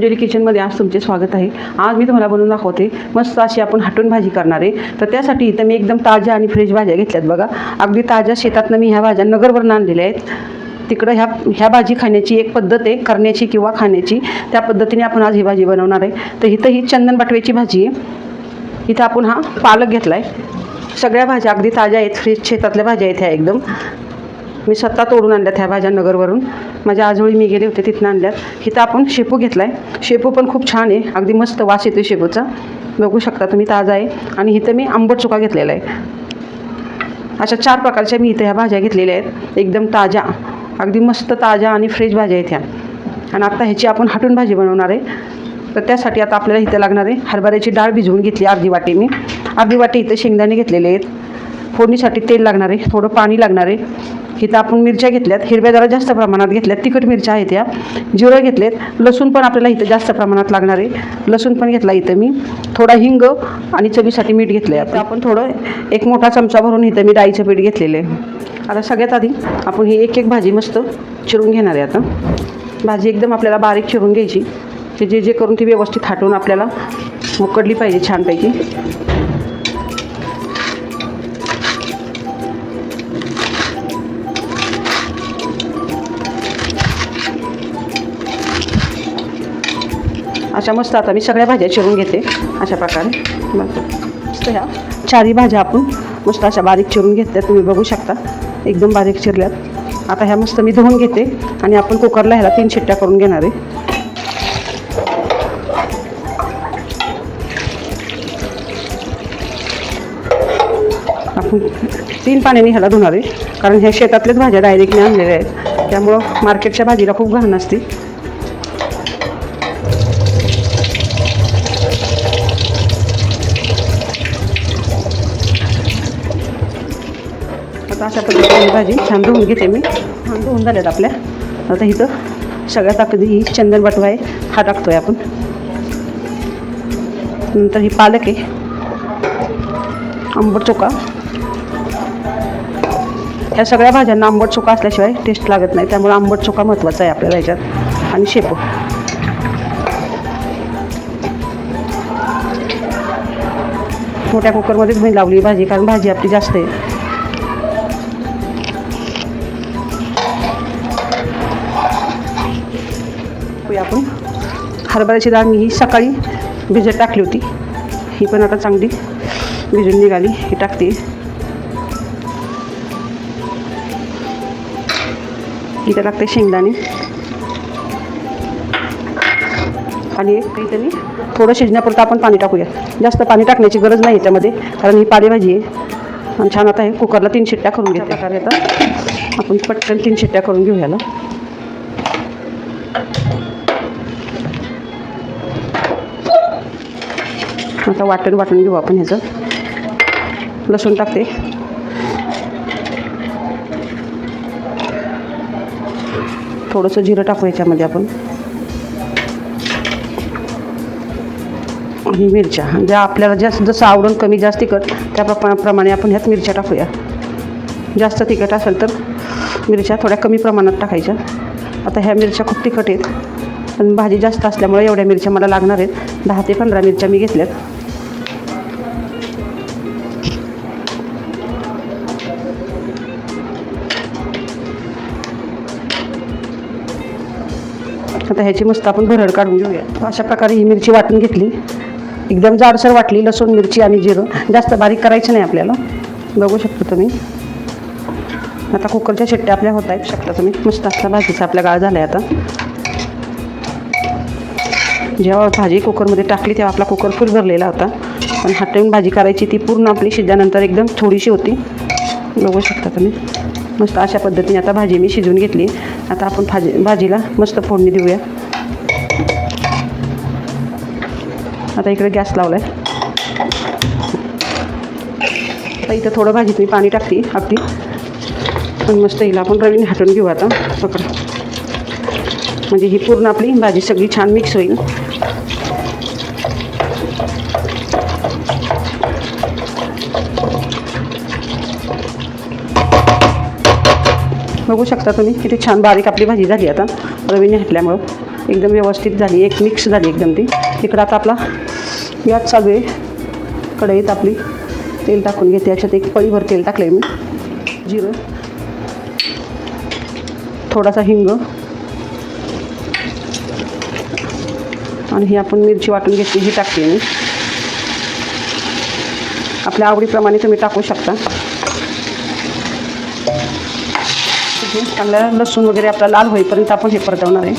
अंजली किचनमध्ये आज तुमचे स्वागत आहे. आज मी तुम्हाला बनवून दाखवते. मस्त अशी आपण हटून भाजी करणार आहे. तर त्यासाठी इथं मी एकदम ताज्या आणि फ्रेश भाज्या घेतल्यात बघा. अगदी ताज्या शेतातनं मी ह्या भाज्या नगरवरून आणलेल्या आहेत. तिकडं ह्या ह्या भाजी खाण्याची एक पद्धत आहे करण्याची किंवा खाण्याची. त्या पद्धतीने आपण आज ही भाजी बनवणार आहे. तर इथं ही चंदन बटव्याची भाजी आहे. इथं आपण हा पालक घेतला आहे सगळ्या भाज्या अगदी ताज्या आहेत. फ्रेश शेतातल्या भाज्या आहेत ह्या एकदम. मी स्वतः तोडून आणल्यात ह्या भाज्या नगरवरून. माझ्या आजोळी मी गेले होते तिथनं आणल्यात. इथं आपण शेपू घेतला आहे शेपू पण खूप छान आहे. अगदी मस्त वास येतो शेपूचा. बघू शकता तुम्ही ताजा आहे. आणि इथं मी आंबट चुका घेतलेला आहे. अशा चार प्रकारच्या मी इथं ह्या भाज्या घेतलेल्या आहेत. एकदम ताज्या. अगदी मस्त ताज्या आणि फ्रेश भाज्या आहेत ह्या. आणि आता ह्याची आपण हटून भाजी बनवणार आहे. तर त्यासाठी आता आपल्याला इथं लागणार आहे हरभऱ्याची डाळ भिजवून घेतली अर्धी वाटी मी. अर्धी वाटी इथं शेंगदाणे घेतलेले आहेत. फोडणीसाठी तेल लागणार आहे. थोडं पाणी लागणार आहे. इथं आपण मिरच्या घेतल्यात हिरव्या जरा जास्त प्रमाणात घेतल्यात तिखट मिरच्या आहेत या. जिरं घेतलेत लसूण पण आपल्याला इथं जास्त प्रमाणात लागणार आहे. लसूण पण घेतला इथं मी. थोडा हिंग आणि चवीसाठी मीठ घेतलं आहे आपण थोडं एक मोठा चमचा भरून इथं मी डाळीचं पीठ घेतलेलं आहे. आता सगळ्यात आधी आपण ही एक एक भाजी मस्त चिरून घेणार आहे आता. भाजी एकदम आपल्याला बारीक चिरून घ्यायची. ते जे जे करून ती व्यवस्थित हाटून आपल्याला उकडली पाहिजे छानपैकी. अशा मस्त आता मी सगळ्या भाज्या चिरून घेते. अशा प्रकारे. मस्त. ह्या चारही भाज्या आपण मस्त अशा बारीक चिरून घेतल्या. तुम्ही बघू शकता. एकदम बारीक चिरल्यात. आता ह्या मस्त मी धुवून घेते आणि आपण कुकरला ह्याला तीन शिट्ट्या करून घेणार आहे. आपण तीन पाण्याने ह्याला धुणार आहे. कारण ह्या शेतातल्याच भाज्या डायरेक्टने आणलेल्या आहेत. त्यामुळं मार्केटच्या भाजीला खूप घाण असते. आता अशा पद्धतीने भाजी छान धुवून घेते मी. छान धुवून झाल्यात आपल्या. आता इथं सगळ्यात अगदी ही चंदन बटवा आहे. हा टाकतोय आपण. नंतर ही पालक आहे. आंबट चोका ह्या सगळ्या भाज्यांना आंबट चोका असल्याशिवाय टेस्ट लागत नाही. त्यामुळे आंबट चोका महत्त्वाचा आहे आपल्याला ह्याच्यात आणि शेपू. मोठ्या कुकरमध्येच मी लावली भाजी कारण भाजी आपली जास्त आहे. आपण हरभऱ्याची डाळ मी ही सकाळी भिजत टाकली होती. ही पण आता चांगली भिजून निघाली. ही टाकते. इथं टाकते शेंगदाणे. आणि एक इथं मी थोडं शिजण्यापुरतं आपण पाणी टाकूया. जास्त पाणी टाकण्याची गरज नाही याच्यामध्ये कारण ही पालेभाजी आहे. आणि छान आता हे कुकरला तीन शिट्ट्या करून घेते. प्रकारे आता आपण पटकन तीन शिट्ट्या करून घेऊ याला आता वाटण वाटून घेऊ आपण ह्याचं. लसूण टाकते. थोडंसं जिरं टाकू याच्यामध्ये आपण. आणि मिरच्या. ज्या आपल्याला जास्त जसं आवडून कमी जास्त तिखट त्या प्रमाणे आपण ह्यात मिरच्या टाकूया. जास्त तिखट असेल तर मिरच्या थोड्या कमी प्रमाणात टाकायच्या. आता ह्या मिरच्या खूप तिखट आहेत. पण भाजी जास्त असल्यामुळे एवढ्या मिरच्या मला लागणार आहेत. दहा ते पंधरा मिरच्या मी घेतल्यात. आता ह्याची मस्त आपण भरड काढून घेऊया. अशा प्रकारे ही मिरची वाटून घेतली. एकदम जाडसर वाटली लसूण मिरची आणि जिरं. जास्त बारीक करायचं नाही आपल्याला. बघू शकतो तुम्ही. आता कुकरच्या शिट्ट्या आपल्या होत आहेत. शकता तुम्ही. मस्त असला भाजीचा आपल्या गाळ झाला आहे आता. जेव्हा भाजी कुकरमध्ये टाकली तेव्हा आपला कुकर फुल भरलेला होता. पण हटवून भाजी करायची ती पूर्ण आपली शिजल्यानंतर एकदम थोडीशी होती. बघू शकता तुम्ही. मस्त अशा पद्धतीने आता भाजी मी शिजवून घेतली. आता आपण भाजी भाजीला मस्त फोडणी देऊया. आता इकडे गॅस लावला आहे आता इथं थोडं भाजीत मी पाणी टाकते अगदी पण मस्त हिला आपण रवीने हाटून घेऊ आता पकड. म्हणजे ही पूर्ण आपली भाजी सगळी छान मिक्स होईल. बघू शकता तुम्ही किती छान बारीक आपली भाजी झाली आता. रवीने हटल्यामुळं एकदम व्यवस्थित झाली एक मिक्स झाली एकदम ती. तिकडं आता आपला यात चालू आहे. कढईत आपली तेल टाकून घेते. याच्यात एक पळीभर तेल टाकलं आहे मी. जिरं. थोडासा हिंग. आणि ही आपण मिरची वाटून घेतली ही टाकते मी. आपल्या आवडीप्रमाणे तुम्ही टाकू शकता. ठीक चांगलं लसूण वगैरे आपला लाल होईपर्यंत आपण हे परतवणार आहे.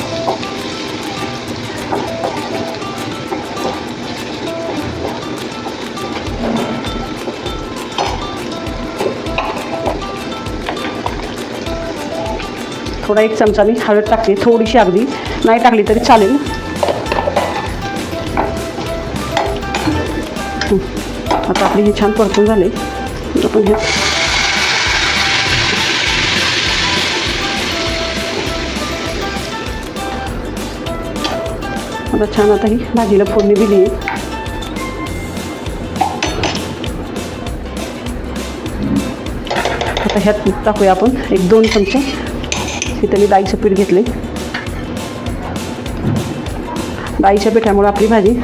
थोडा एक चमचा मी हळद टाकते थोडीशी अगदी. नाही टाकली तरी चालेल. आता आपली हे छान परतून झाले. आपण हे आता छान आता ही भाजीला फोडणी दिली. आहे आता ह्यात टाकूया आपण एक दोन चमचे. इथं मी डाळीचं पीठ घेतले डाळीच्या पिठामुळे आपली भाजी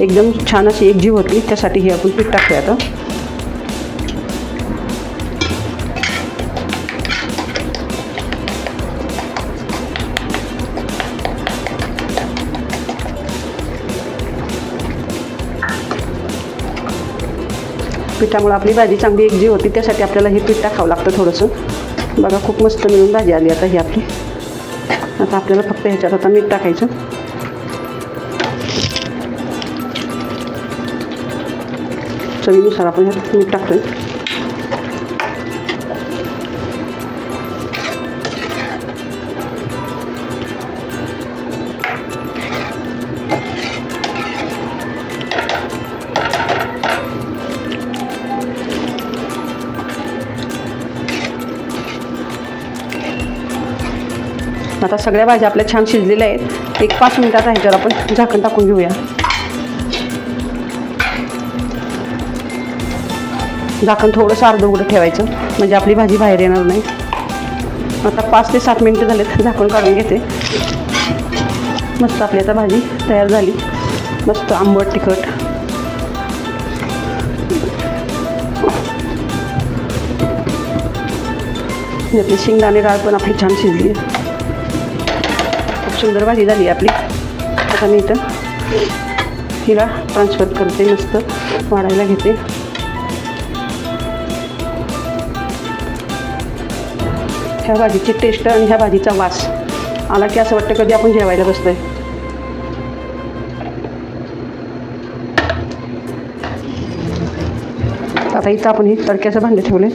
एकदम छान अशी एकजीव होती. त्यासाठी हे आपण पीठ टाकूया आता. पिठामुळे आपली भाजी चांगली एकजीव होती त्यासाठी आपल्याला हे पीठ टाकावं लागतं थोडंसं. बघा खूप मस्त मिळून भाजी आली आता ही आपली. आता आपल्याला फक्त ह्याच्यात आता मीठ टाकायचं. चवीनुसार आपण ह्यात मीठ टाकतोय. आता सगळ्या भाज्या आपल्या छान शिजलेल्या आहेत. एक पाच मिनिटात ह्याच्यावर आपण झाकण टाकून घेऊया. झाकण थोडंसं अर्ध उघडं ठेवायचं म्हणजे आपली भाजी बाहेर येणार नाही. आता पाच ते सात मिनटं झालेत झाकण काढून घेते. मस्त आपली आता भाजी तयार झाली. मस्त आंबट तिखट. यातली शेंगदाणे डाळ पण आपली छान शिजली आहे. सुंदर भाजी झाली आपली. आता मी इथं हिला ट्रान्सफर करते मस्त वाढायला घेते. ह्या भाजीची टेस्ट आणि ह्या भाजीचा वास. आला की असं वाटतं कधी आपण जेवायला बसतो आहे आता इथं आपण ही तडक्याचं भांडे ठेवले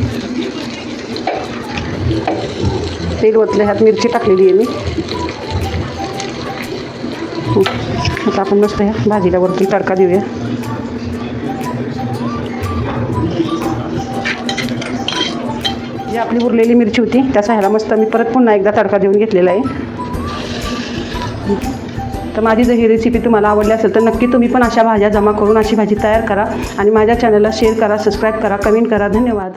तेल ओतले ह्यात मिरची टाकलेली आहे मी. हो. आता आपण मस्त ह्या भाजीला वरती तडका देऊया. जी आपली उरलेली मिरची होती त्या ह्याला मस्त मी परत पुन्हा एकदा तडका देऊन घेतलेला आहे. तर माझी जर ही रेसिपी तुम्हाला आवडली असेल तर नक्की तुम्ही पण अशा भाज्या जमा करून अशी भाजी तयार करा आणि माझ्या चॅनलला शेअर करा सबस्क्राईब करा कमेंट करा. धन्यवाद.